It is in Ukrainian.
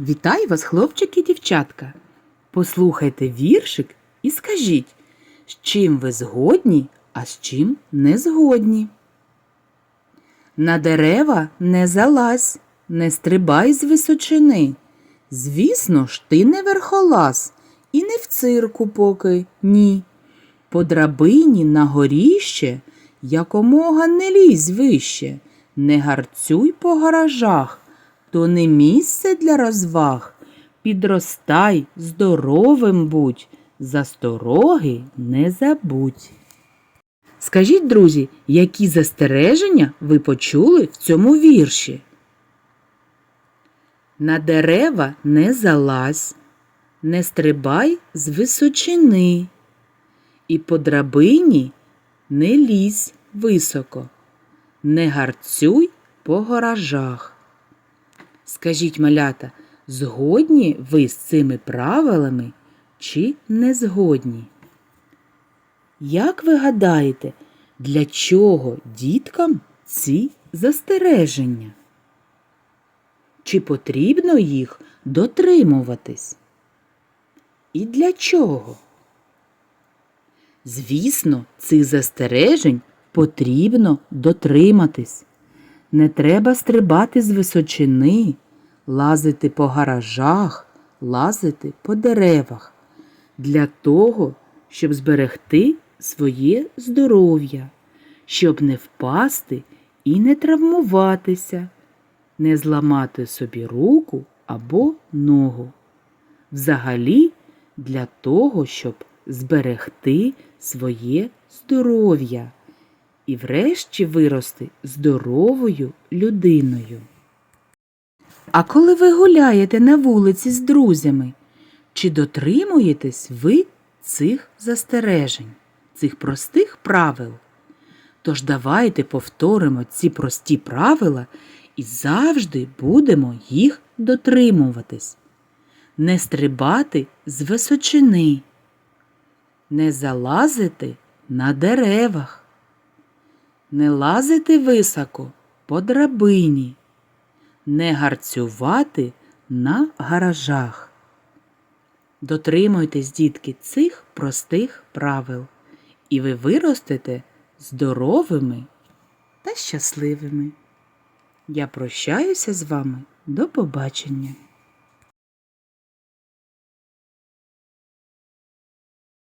Вітаю вас, хлопчики і дівчатка. Послухайте віршик і скажіть, з чим ви згодні, а з чим не згодні. На дерева не залазь, не стрибай з височини. Звісно ж, ти не верхолаз і не в цирку поки ні. По драбині на горіще якомога не лізь вище, не гарцюй по гаражах, то не місце для розваг. Підростай, здоровим будь, застороги не забудь. Скажіть, друзі, які застереження ви почули в цьому вірші? На дерева не залазь, не стрибай з височини, і по драбині не лізь високо, не гарцюй по гаражах. Скажіть, малята, згодні ви з цими правилами чи не згодні? Як ви гадаєте, для чого діткам ці застереження? Чи потрібно їх дотримуватись? І для чого? Звісно, цих застережень потрібно дотриматись. Не треба стрибати з височини, лазити по гаражах, лазити по деревах для того, щоб зберегти своє здоров'я, щоб не впасти і не травмуватися, не зламати собі руку або ногу. Взагалі для того, щоб зберегти своє здоров'я і врешті вирости здоровою людиною. А коли ви гуляєте на вулиці з друзями, чи дотримуєтесь ви цих застережень, цих простих правил? Тож давайте повторимо ці прості правила і завжди будемо їх дотримуватись. Не стрибати з височини, не залазити на деревах, не лазити високо по драбині, не гарцювати на гаражах. Дотримуйтесь, дітки, цих простих правил, і ви виростете здоровими та щасливими. Я прощаюся з вами. До побачення!